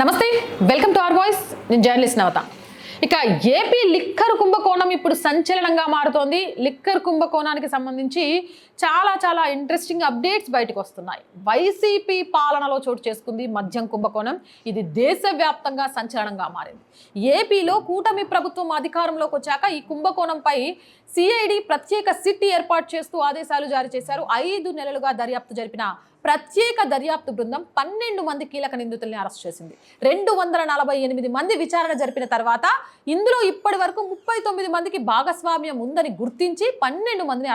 నమస్తే welcome to our voice. నేను journalist నవత. ఇక ఏపీ లిక్కర్ కుంభకోణం ఇప్పుడు సంచలనంగా మారుతోంది. లిక్కర్ కుంభకోణానికి సంబంధించి చాలా చాలా ఇంట్రెస్టింగ్ అప్డేట్స్ బయటకు వస్తున్నాయి. వైసీపీ పాలనలో చోటు చేసుకుంది మద్యం కుంభకోణం. ఇది దేశవ్యాప్తంగా సంచలనంగా మారింది. ఏపీలో కూటమి ప్రభుత్వం అధికారంలోకి వచ్చాక ఈ కుంభకోణంపై సిఐడి ప్రత్యేక సిట్ ఏర్పాటు చేస్తూ ఆదేశాలు జారీ చేశారు. ఐదు నెలలుగా దర్యాప్తు జరిపిన ప్రత్యేక దర్యాప్తు బృందం పన్నెండు మంది కీలక నిందితుల్ని అరెస్ట్ చేసింది. రెండు వందల నలభై ఎనిమిది మంది విచారణ జరిపిన తర్వాత ఇందులో ఇప్పటి వరకు ముప్పై తొమ్మిది మందికి భాగస్వామ్యం ఉందని గుర్తించి పన్నెండు మందిని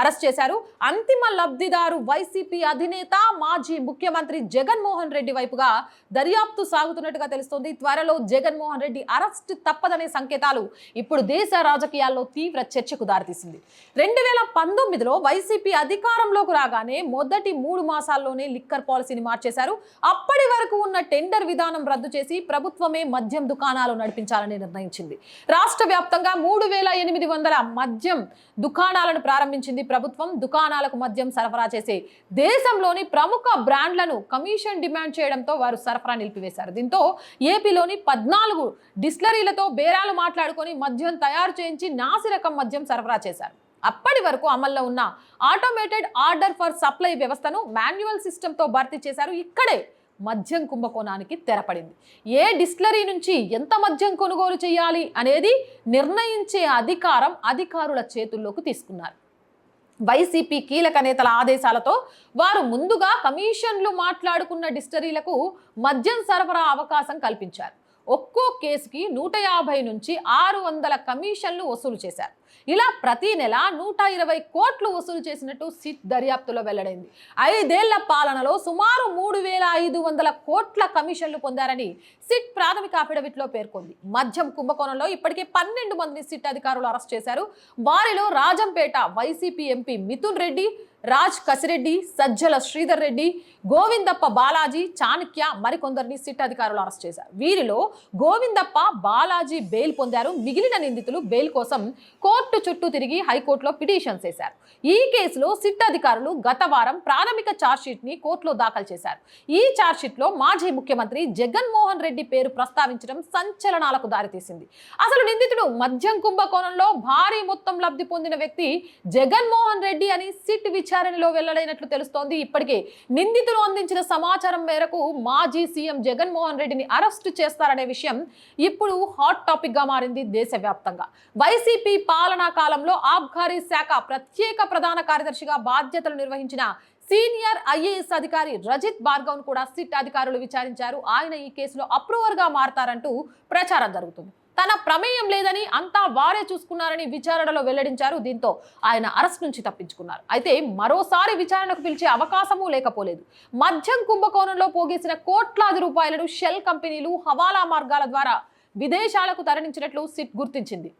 అరెస్ట్ చేశారు. అంతిమ లబ్ధిదారు వైసీపీ అధినేత మాజీ ముఖ్యమంత్రి జగన్మోహన్ రెడ్డి వైపుగా దర్యాప్తు సాగుతున్నట్టుగా తెలుస్తోంది. త్వరలో జగన్మోహన్ రెడ్డి అరెస్ట్ తప్పదనే సంకేతాలు ఇప్పుడు దేశ రాజకీయాల్లో తీవ్ర చర్చకు దారితీసింది. రెండు వేల పంతొమ్మిదిలో వైసీపీ అధికారంలోకి రాగానే మొదటి మూడు మాసాల్లోనే లిక్కర్ పాలసీని మార్చేశారు. అప్పటి వరకు ఉన్న టెండర్ విధానం రద్దు చేసి ప్రభుత్వమే మద్యం దుకాణాలు నడిపించాలని నిర్ణయించింది. రాష్ట్ర వ్యాప్తంగా మూడు వేల ఎనిమిది వందల మద్యం దుకాణాలను ప్రారంభించింది ప్రభుత్వం. దుకాణాలకు మద్యం సరఫరా చేసే దేశంలోని ప్రముఖ బ్రాండ్లను కమిషన్ డిమాండ్ చేయడంతో వారు సరఫరా నిలిపివేశారు. దీంతో ఏపీలోని పద్నాలుగు డిస్లరీలతో బేరాలు మాట్లాడుకొని మద్యం తయారు చేయించి నాసిరకం మద్యం సరఫరా చేశారు. అప్పటి వరకు అమల్లో ఉన్న ఆటోమేటెడ్ ఆర్డర్ ఫర్ సప్లై వ్యవస్థను మాన్యువల్ సిస్టంతో భర్తీ చేశారు. ఇక్కడే మద్యం కుంభకోణానికి తెరపడింది. ఏ డిస్టిలరీ నుంచి ఎంత మద్యం కొనుగోలు చేయాలి అనేది నిర్ణయించే అధికారం అధికారుల చేతుల్లోకి తీసుకున్నారు. వైసీపీ కీలక నేతల ఆదేశాలతో వారు ముందుగా కమిషన్లు మాట్లాడుకున్న డిస్టరీలకు మద్యం సరఫరా అవకాశం కల్పించారు. ఒక్కో కేసుకి నూట యాభై నుంచి ఆరు వందల కమిషన్లు వసూలు చేశారు. ఇలా ప్రతి నెల నూట ఇరవై కోట్లు వసూలు చేసినట్టు సిట్ దర్యాప్తులో వెల్లడైంది. ఐదేళ్ళ పాలనలో సుమారు మూడు వేల ఐదు వందల కోట్ల కమిషన్లు పొందారని సిట్ ప్రాథమిక అఫిడవిట్లో పేర్కొంది. మద్యం కుంభకోణంలో ఇప్పటికే పన్నెండు మందిని సిట్ అధికారులు అరెస్ట్ చేశారు. వారిలో రాజంపేట వైసీపీ ఎంపీ మిథున్ రెడ్డి రాజ్ కసిరెడ్డి సజ్జల శ్రీధర్ రెడ్డి గోవిందప్ప బాలాజీ చాణక్య మరికొందరిని సిట్ అధికారులు అరెస్ట్ చేశారు. వీరిలో గోవిందప్ప బాలాజీ బెయిల్ పొందారు. మిగిలిన నిందితులు బెయిల్ కోసం కోర్టు చుట్టూ తిరిగి హైకోర్టులో పిటిషన్స్ వేశారు. ఈ కేసులో సిట్ అధికారులు గత వారం ప్రాథమిక చార్జ్షీట్ని కోర్టులో దాఖలు చేశారు. ఈ చార్జ్షీట్లో మాజీ ముఖ్యమంత్రి జగన్మోహన్ రెడ్డి పేరు ప్రస్తావించడం సంచలనాలకు దారితీసింది. అసలు నిందితుడు మద్యం కుంభకోణంలో భారీ మొత్తం లబ్ధి పొందిన వ్యక్తి జగన్మోహన్ రెడ్డి అని సిట్ విచారణలో వెల్లడైనట్లు తెలుస్తోంది. ఇప్పటికే నిందితులు అందించిన సమాచారం మేరకు మాజీ సీఎం జగన్మోహన్ రెడ్డిని అరెస్టు చేస్తారనే విషయం ఇప్పుడు హాట్ టాపిక్గా మారింది దేశవ్యాప్తంగా. వైసీపీ పాలనా కాలంలో ఆబ్కారీ శాఖ ప్రత్యేక ప్రధాన కార్యదర్శిగా బాధ్యతలు నిర్వహించిన సీనియర్ ఐఏఎస్ అధికారి రజిత్ భార్గవ్ కూడా సిట్ అధికారులు విచారించారు. ఆయన ఈ కేసులో అప్రూవర్గా మారతారంటూ ప్రచారం జరుగుతుంది. తన ప్రమేయం లేదని అంతా వారే చూసుకున్నారని విచారణలో వెల్లడించారు. దీంతో ఆయన అరెస్ట్ నుంచి తప్పించుకున్నారు. అయితే మరోసారి విచారణకు పిలిచే అవకాశమూ లేకపోలేదు. మద్యం కుంభకోణంలో పోగేసిన కోట్లాది రూపాయలను షెల్ కంపెనీలు హవాలా మార్గాల ద్వారా విదేశాలకు తరలించినట్లు సిట్ గుర్తించింది.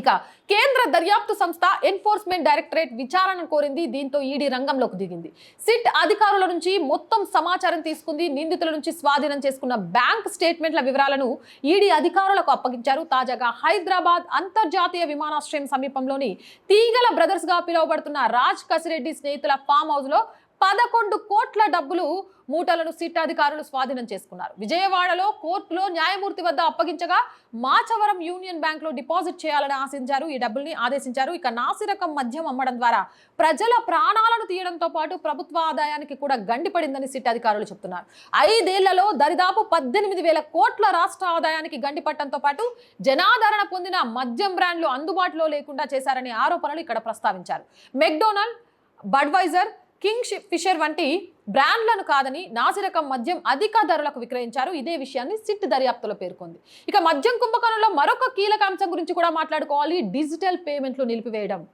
ఇక కేంద్ర దర్యాప్తు సంస్థ ఎన్ఫోర్స్మెంట్ డైరెక్టరేట్ విచారణ కోరింది దీంతో ఈడీ రంగంలోకి దిగింది. సిట్ అధికారుల నుంచి మొత్తం సమాచారం తీసుకుంది నిందితుల నుంచి స్వాధీనం చేసుకున్న బ్యాంక్ స్టేట్మెంట్ల వివరాలను ఈడీ అధికారులకు అప్పగించారు. తాజాగా హైదరాబాద్ అంతర్జాతీయ విమానాశ్రయం సమీపంలోని తీగల బ్రదర్స్గా పిలువబడుతున్న రాజ్ కసిరెడ్డి స్నేహితుల ఫామ్ హౌస్లో పదకొండు కోట్ల డబ్బులు మూటలను సిట్టాధికారులు స్వాధీనం చేసుకున్నారు. విజయవాడలో కోర్టులో న్యాయమూర్తి వద్ద అప్పగించగా మాచవరం యూనియన్ బ్యాంక్లో డిపాజిట్ చేయాలని ఆశించారు. ఈ డబ్బుల్ని ఆదేశించారు. ఇక నాసిరకం మద్యం అమ్మడం ద్వారా ప్రజల ప్రాణాలను తీయడంతో పాటు ప్రభుత్వ ఆదాయానికి కూడా గండిపడిందని సిట్టాధికారులు చెప్తున్నారు. ఐదేళ్ళలో దరిదాపు పద్దెనిమిది వేల కోట్ల రాష్ట్ర ఆదాయానికి గండిపట్టడంతో పాటు జనాదరణ పొందిన మద్యం బ్రాండ్లు అందుబాటులో లేకుండా చేశారనే ఆరోపణలు ఇక్కడ ప్రస్తావించారు. మెక్డొనాల్డ్ బడ్వైజర్ కింగ్ ఫిషర్ వంటి బ్రాండ్లను కాదని నాసిరకం మద్యం అధిక ధరలకు విక్రయించారు. ఇదే విషయాన్ని సిట్ దర్యాప్తులో పేర్కొంది. ఇక మద్యం కుంభకోణంలో మరొక కీలక అంశం గురించి కూడా మాట్లాడుకోవాలి. డిజిటల్ పేమెంట్లు నిలిపివేయడం.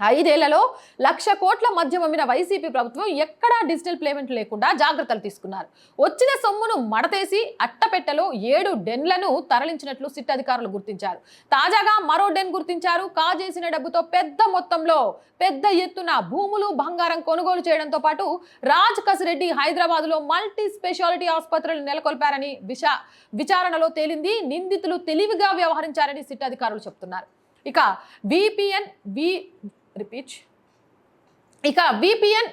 ఐదేళ్ళలో లక్ష కోట్ల మధ్య అమ్మిన వైసీపీ ప్రభుత్వం ఎక్కడా డిజిటల్ పేమెంట్ లేకుండా జాగ్రత్తలు తీసుకున్నారు. వచ్చిన సొమ్మును మడతేసి అట్టపెట్టెలో ఏడు డెన్లను తరలించినట్లు సిట్ అధికారులు గుర్తించారు. తాజాగా మరో డెన్ గుర్తించారు. కాజేసిన డబ్బుతో పెద్ద మొత్తంలో పెద్ద ఎత్తున భూములు బంగారం కొనుగోలు చేయడంతో పాటు రాజ్ కసిరెడ్డి హైదరాబాద్లో మల్టీ స్పెషాలిటీ ఆసుపత్రులు నెలకొల్పారని విషా విచారణలో తేలింది. నిందితులు తెలివిగా వ్యవహరించారని సిట్ అధికారులు చెప్తున్నారు. ఇక విపిఎన్ వి రిపీట్. ఇక విపిఎన్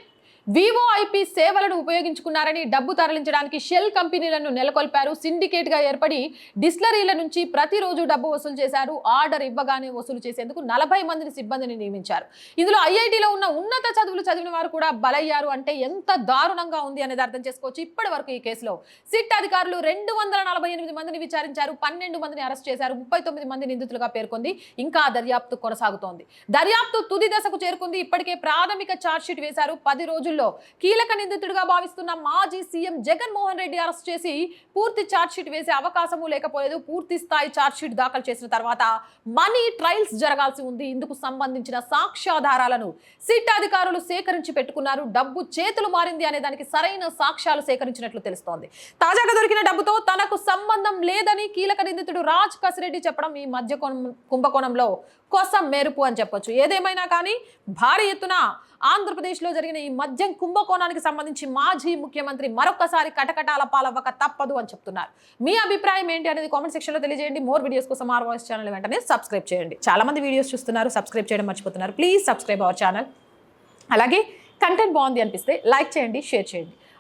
వివోఐపి సేవలను ఉపయోగించుకున్నారని డబ్బు తరలించడానికి షెల్ కంపెనీలను నెలకొల్పారు. సిండికేట్గా ఏర్పడి డిస్లరీల నుంచి ప్రతిరోజు డబ్బు వసూలు చేశారు. ఆర్డర్ ఇవ్వగానే వసూలు చేసేందుకు నలభై మందిని సిబ్బందిని నియమించారు. ఇందులో ఐఐటిలో ఉన్న ఉన్నత చదువులు చదివిన వారు కూడా బలయ్యారు. అంటే ఎంత దారుణంగా ఉంది అనేది అర్థం చేసుకోవచ్చు. ఇప్పటి వరకు ఈ కేసులో సిట్ అధికారులు రెండు వందల నలభై ఎనిమిది మందిని విచారించారు. పన్నెండు మందిని అరెస్ట్ చేశారు. ముప్పై తొమ్మిది మంది నిందితులుగా పేర్కొంది. ఇంకా దర్యాప్తు కొనసాగుతోంది. దర్యాప్తు తుది దశకు చేరుకుంది. ఇప్పటికే ప్రాథమిక ఛార్జ్షీట్ వేశారు. పది రోజులు రోజుల్లో కీలక నిందితుడిగా భావిస్తున్న మాజీ సీఎం జగన్మోహన్ రెడ్డి అరెస్ట్ చేసి పూర్తి ఛార్జ్షీట్ వేసే అవకాశము లేకపోలేదు. పూర్తి స్థాయి ఛార్జ్షీట్ దాఖలు చేసిన తర్వాత మనీ ట్రయల్స్ జరగాల్సి ఉంది. ఇందుకు సంబంధించిన సాక్ష్యాధారాలను సిట్ అధికారులు సేకరించి పెట్టుకున్నారు. డబ్బు చేతులు మారింది అనే దానికి సరైన సాక్ష్యాలు సేకరించినట్లు తెలుస్తోంది. తాజాగా దొరికిన డబ్బుతో తనకు సంబంధం లేదని కీలక నిందితుడు రాజ్ కసిరెడ్డి చెప్పడం ఈ మధ్య కుంభకోణంలో కోసం మెరుపు అని చెప్పొచ్చు. ఏదేమైనా కానీ భారీ ఎత్తున ఆంధ్రప్రదేశ్లో జరిగిన ఈ మద్యం కుంభకోణానికి సంబంధించి మాజీ ముఖ్యమంత్రి మరొకసారి కటకటాల పాలవ్వక తప్పదు అని చెప్తున్నారు. మీ అభిప్రాయం ఏంటి అనేది కామెంట్ సెక్షన్లో తెలియజేయండి. మోర్ వీడియోస్ కోసం ఆర్ వాయిస్ ఛానల్ వెంటనే సబ్స్క్రైబ్ చేయండి. చాలా మంది వీడియోస్ చూస్తున్నారు సబ్స్క్రైబ్ చేయడం మర్చిపోతున్నారు. Please subscribe our channel. అలాగే కంటెంట్ బాగుంది అనిపిస్తే లైక్ చేయండి షేర్ చేయండి.